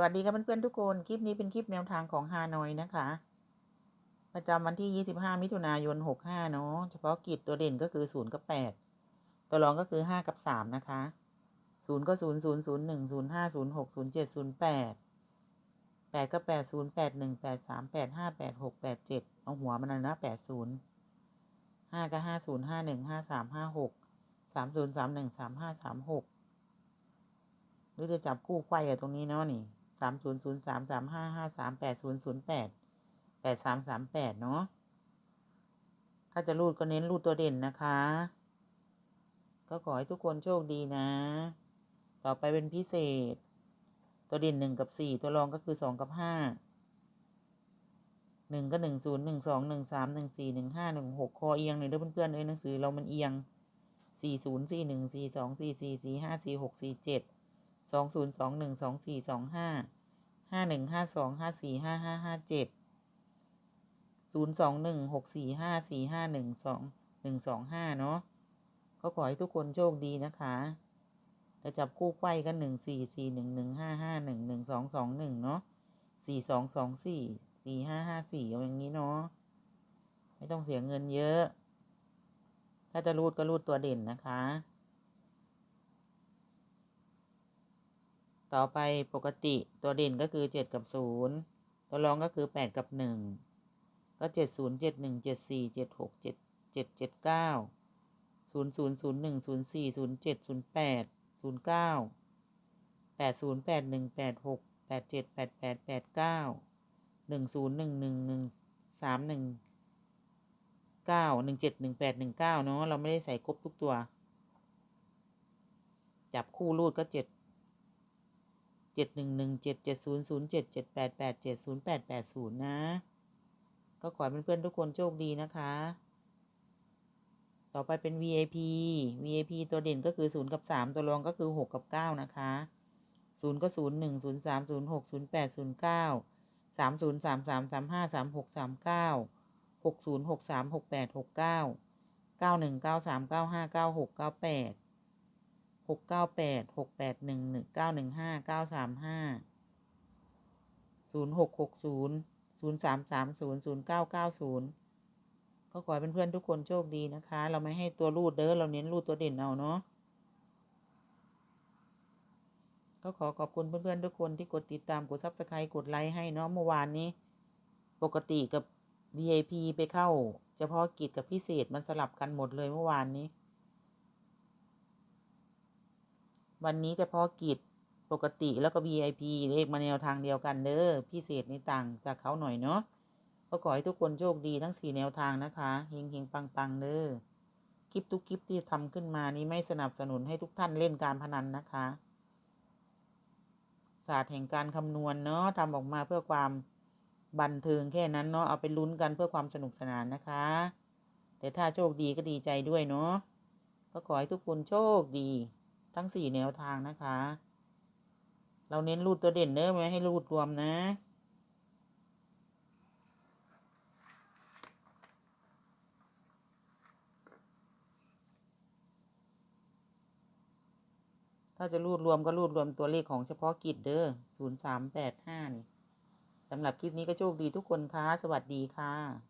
วัสดีครับเพื่อนๆทุกคน คลิปนี้เป็นคลิปแนวทางของฮานอยนะคะ ประจำวันที่ 25 มิถุนายน 65 เนาะ เฉพาะกิจตัวเด่นก็คือ 0 กับ 8 ตัวรองก็คือ 5 กับ 3 นะคะ 0 ก็ 0 0 0 1 0 5 0 6 0 7 0 8 8 ก็ 8 0 8 1 8 3 8 5 8 6 8 7 เอาหัวมันนะ 8 0 5 ก็ 5 0 5 1 5 3 5 6 3 0 3 1 3 5 3 6 หรือจะจับคู่ไขว้ตรงนี้เนาะนี่ สามศูนย์ศูนย์สามสามห้าห้าสามแปดศูนย์ศูนย์แปดแปดสามสามแปดเนาะ ถ้าจะรูดก็เน้นรูดตัวเด่นนะคะ ก็ขอให้ทุกคนโชคดีนะ ต่อไปเป็นพิเศษ ตัวเด่นหนึ่งกับสี่ตัวรองก็คือสองกับห้าหนึ่งก็หนึ่งศูนย์หนึ่งสองหนึ่งสามหนึ่งสี่หนึ่งห้าหนึ่งหกคอเอียงเลยเด้อเพื่อนๆเลยหนังสือเรามันเอียงสี่ศูนย์สี่หนึ่งสี่สองสี่สี่สี่ห้าสี่หกสี่เจ็ด สองศูนย์สองหนึ่งสองสี่สองห้าห้าหนึ่งห้าสองห้าสี่ห้าห้าห้าเจ็ดศูนย์สองหนึ่งหกสี่ห้าสี่ห้าหนึ่งสองหนึ่งสองห้าเนาะก็ขอให้ทุกคนโชคดีนะคะจะจับคู่ไขว้กันหนึ่งสี่สี่หนึ่งหนึ่งห้าห้าหนึ่งหนึ่งสองสองหนึ่งเนาะสี่สองสองสี่สี่ห้าห้าสี่อย่างนี้เนาะไม่ต้องเสียเงินเยอะ ถ้าจะรูดก็รูดตัวเด่นนะคะ ต่อไปปกติตัวเด่นก็คือเจ็ดกับศูนย์ตัวรองก็คือแปดกับหนึ่งก็เจ็ดศูนย์เจ็ดหนึ่งเจ็ดสี่เจ็ดหกเจ็ดเจ็ดเจ็ดเก้าศูนย์ศูนย์ศูนย์หนึ่งศูนย์สี่ศูนย์เจ็ดศูนย์แปดศูนย์เก้าแปดศูนย์แปดหนึ่งแปดหกแปดเจ็ดแปดแปดแปดเก้าหนึ่งศูนย์หนึ่งหนึ่งหนึ่งสามหนึ่งเก้าหนึ่งเจ็ดหนึ่งแปดหนึ่งเก้าเนาะเราไม่ได้ใส่ครบทุกตัว จับคู่รูดก็เจ็ดเจ็ดหนึ่งหนึ่งเจ็ดเจ็ดศูนย์ศูนย์เจ็ดเจ็ดแปดแปดเจ็ดศูนย์แปดแปดศูนย์นะ ก็ขอให้เพื่อนๆทุกคนโชคดีนะคะ ต่อไปเป็น VIP VIP ตัวเด่นก็คือศูนย์กับสามตัวรองก็คือหกกับเก้านะคะศูนย์ก็ศูนย์หนึ่งศูนย์สามศูนย์หกศูนย์แปดศูนย์เก้าสามศูนย์สามสามสาม หกเก้าแปดหกแปดหกเก้าแปดหกแปดหนึ่งหนึ่งเก้าหนึ่งห้าเก้าสามห้าศูนย์หกหกศูนย์ศูนย์สามสามศูนย์ศูนย์เก้าเก้าศูนย์ก็ขอให้เพื่อนๆทุกคนโชคดีนะคะ เราไม่ให้ตัวรูดเด้อเราเน้นรูดตัวเด่นเอาเนาะก็ขอขอบคุณเพื่อนๆทุกคนที่กดติดตามกดซับสไครต์กดไลค์ให้เนาะเมื่อวานนี้ ปกติกับ VIP ไปเข้า เฉพาะกิจกับพิเศษมันสลับกันหมดเลยเมื่อวานนี้ วันนี้เฉพาะกิจปกติแล้วก็ VIP เลขมาแนวทางเดียวกันเด้อพิเศษในต่างจากเขาหน่อยเนาะก็ขอให้ทุกคนโชคดีทั้งสี่แนวทางนะคะเฮงเฮงปังปังเด้อคลิปทุกคลิปที่ทำขึ้นมานี้ไม่สนับสนุนให้ทุกท่านเล่นการพนันนะคะ ศาสตร์แห่งการคำนวณเนาะทำออกมาเพื่อความบันเทิงแค่นั้นเนาะเอาไปลุ้นกันเพื่อความสนุกสนานนะคะ แต่ถ้าโชคดีก็ดีใจด้วยเนาะก็ขอให้ทุกคนโชคดี ทั้งสี่แนวทางนะคะ เราเน้นรูดตัวเด่นเนอะไม่ให้รูดรวมนะถ้าจะรูดรวมก็รูดรวมตัวเลขของเฉพาะกิจเด้อศูนย์สามแปดห้านี่สำหรับคลิปนี้ก็โชคดีทุกคนค่ะ สวัสดีค่ะ